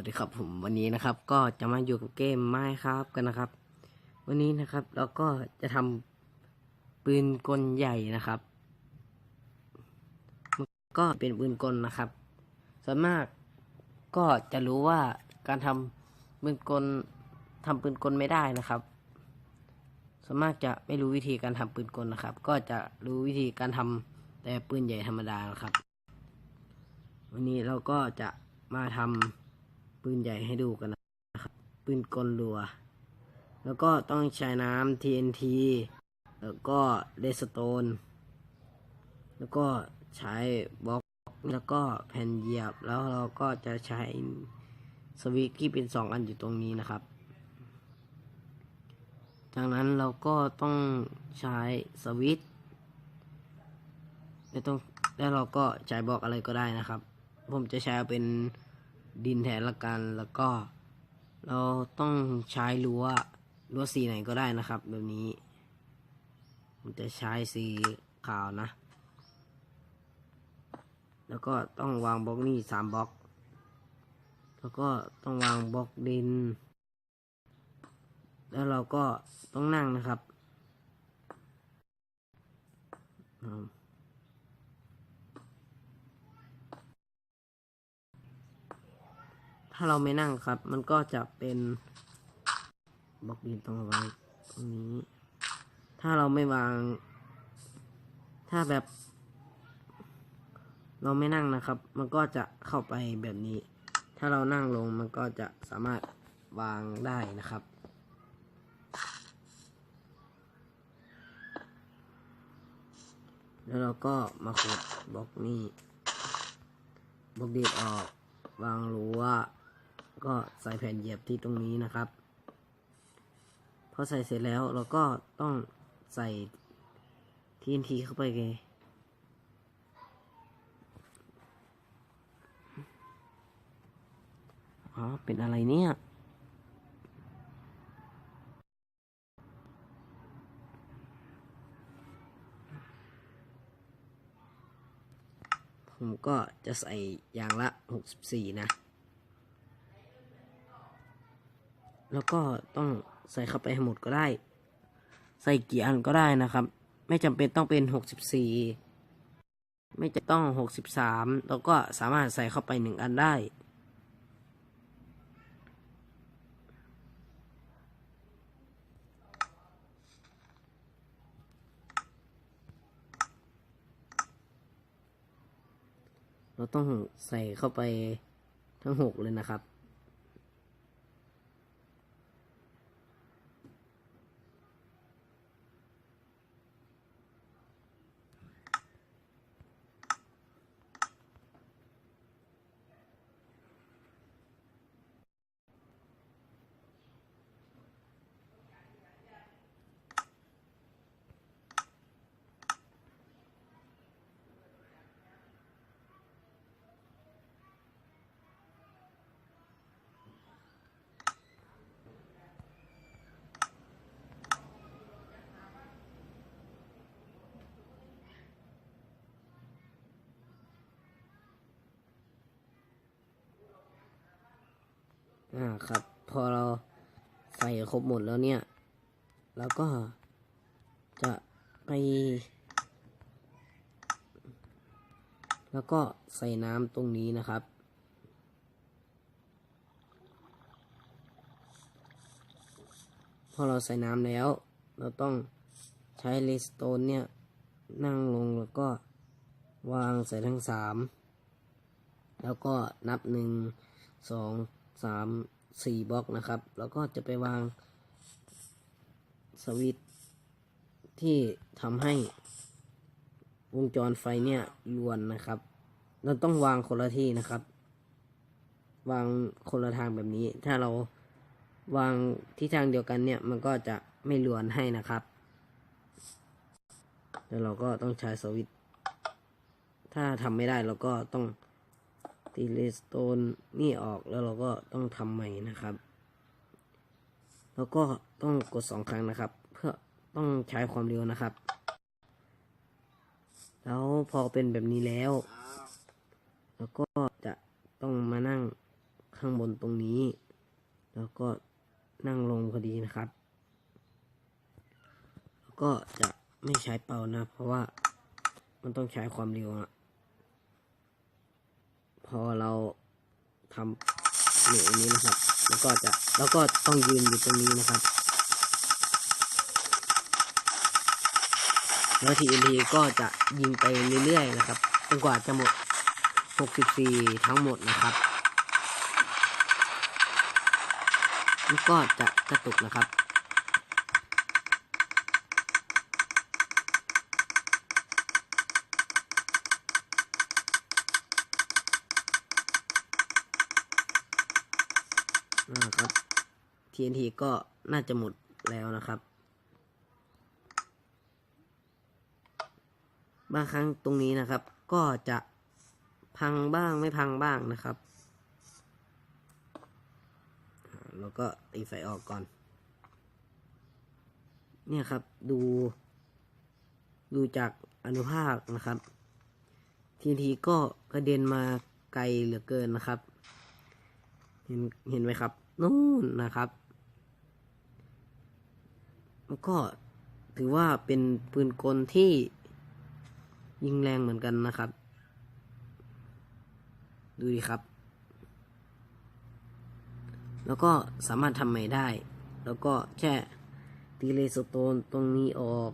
วัสดีครับผมวันนี้นะครับ ก็จะมาอยู่กับเกมไม้ครับกันนะครับ วันนี้นะครับเราก็จะทำปืนกลใหญ่นะครับก็เป็นปืนกลนะครับ ส่วนมากก็จะรู้ว่าการทำปืนกลทำปืนกลไม่ได้นะครับ ส่วนมากจะไม่รู้วิธีการทำปืนกลนะครับ ก็จะรู้วิธีการทำแต่ปืนใหญ่ธรรมดานะครับ วันนี้เราก็จะมาทำ ปืนใหญ่ให้ดูกันนะครับ ปืนกลรัว แล้วก็ต้องใช้น้ำ TNT แล้วก็เรสโตน แล้วก็ใช้บล็อก แล้วก็แผ่นเหยียบ แล้วเราก็จะใช้สวิตที่เป็นสองอันอยู่ตรงนี้นะครับ จากนั้นเราก็ต้องใช้สวิตไม่ต้องแล้วเราก็ใช้บล็อกอะไรก็ได้นะครับ ผมจะใช้เป็น ดินแทนละกัน แล้วก็ เราต้องใช้รั้วรั้วสีไหนก็ได้นะครับ แบบนี้ผมจะใช้สีขาวนะ แล้วก็ต้องวางบล็อกนี่สามบล็อก แล้วก็ต้องวางบล็อกดิน แล้วเราก็ต้องนั่งนะครับอื ถ้าเราไม่นั่งครับ มันก็จะเป็นบล็อกดินต้องไว้ตรงนี้ ถ้าเราไม่วาง ถ้าแบบ เราไม่นั่งนะครับ มันก็จะเข้าไปแบบนี้ ถ้าเรานั่งลงมันก็จะสามารถวางได้นะครับแล้วเราก็มาขุดบล็อกนี้บล็อกดินออก วางรั้ว ก็ใส่แผ่นเหยียบที่ตรงนี้นะครับ พอใส่เสร็จแล้วเราก็ต้องใส่ TNT เข้าไปไงอ๋อ เป็นอะไรเนี่ยผมก็จะใส่อย่างละ 64 นะ แล้วก็ต้องใส่เข้าไปให้หมดก็ได้ ใส่กี่อันก็ได้นะครับ ไม่จำเป็นต้องเป็น64ไม่จะต้อง63แล้วก็สามารถใส่เข้าไปหนึ่งอันได้เราต้องใส่เข้าไปทั้งหกเลยนะครับ อ่าครับ พอเราใส่ครบหมดแล้วเนี่ยแล้วก็จะไป แล้วก็ใส่น้ำตรงนี้นะครับ พอเราใส่น้ำแล้ว เราต้องใช้เลสโตนเนี่ย นั่งลงแล้วก็วางใส่ทั้งสามแล้วก็นับหนึ่งสอง สามสี่บล็อกนะครับ แล้วก็จะไปวางสวิตที่ทำให้วงจรไฟเนี่ยลวนนะครับ เราต้องวางคนละที่นะครับ วางคนละทางแบบนี้ ถ้าเราวางที่ทางเดียวกันเนี่ย มันก็จะไม่ลวนให้นะครับ แล้วเราก็ต้องใช้สวิตถ้าทำไม่ได้เราก็ต้อง ตีเลสโตนนี่ออกแล้วเราก็ต้องทำใหม่นะครับ แล้วก็ต้องกดสองครั้งนะครับ เพื่อต้องใช้ความเร็วนะครับ แล้วพอเป็นแบบนี้แล้ว แล้วก็จะต้องมานั่งข้างบนตรงนี้ แล้วก็นั่งลงพอดีนะครับ แล้วก็จะไม่ใช้เป่านะ เพราะว่ามันต้องใช้ความเร็วอะ พอเราทำเนี่อันนี้นะครับ แล้วก็จะแล้วก็ต้องยืนอยู่ตรงนี้นะครับแล้วทีทีก็จะยิงไปเรื่อยๆนะครับจนกว่าจะหมด 64 ทั้งหมดนะครับมันก็จะกระตุกนะครับ นะครับ TNT ก็น่าจะหมดแล้วนะครับ บางครั้งตรงนี้นะครับ ก็จะพังบ้างไม่พังบ้างนะครับอ่าแล้วก็ตีไฟออกก่อน เนี่ยครับดู ดูจากอนุภาคนะครับทีทีก็กระเด็นมาไกลเหลือเกินนะครับ เห็นเห็นไหมครับ นู่นนะครับแล้วก็ถือว่าเป็นปืนกลที่ยิงแรงเหมือนกันนะครับ ดูดิครับ แล้วก็สามารถทำใหม่ได้ แล้วก็แค่ตีเลสโตนตรงนี้ออก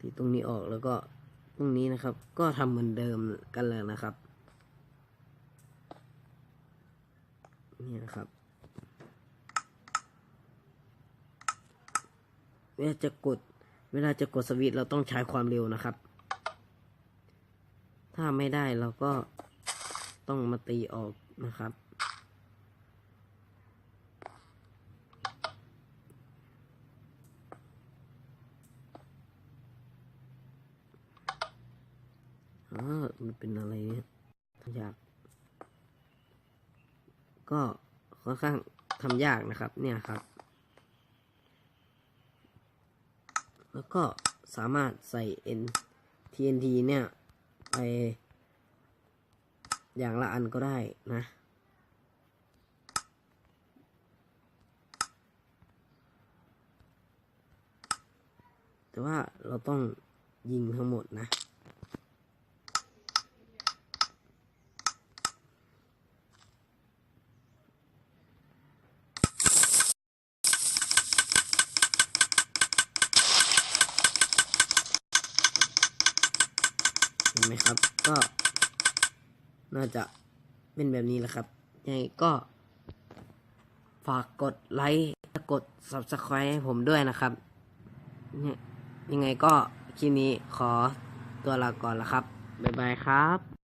ตีตรงนี้ออกแล้วก็ตรงนี้นะครับ ก็ทำเหมือนเดิมกันเลยนะครับ นี่นะครับเวลาจะกด เวลาจะกดสวิตช์เราต้องใช้ความเร็วนะครับ ถ้าไม่ได้เราก็ต้องมาตีออกนะครับอ๋อมันเป็นอะไรเนี่ยอยาก ก็ค่อนข้างทำยากนะครับเนี่ยครับ แล้วก็สามารถใส่ N TNT เนี่ยไปอย่างละอันก็ได้นะ แต่ว่าเราต้องยิงทั้งหมดนะ เห็นไหมครับ ก็ น่าจะเป็นแบบนี้แหละครับยังไงก็ ฝากกดไลค์กด Subscribe ให้ผมด้วยนะครับยยังไงก็คลิปนี้ขอตัวลาก่อนละครับ บ๊ายบายครับ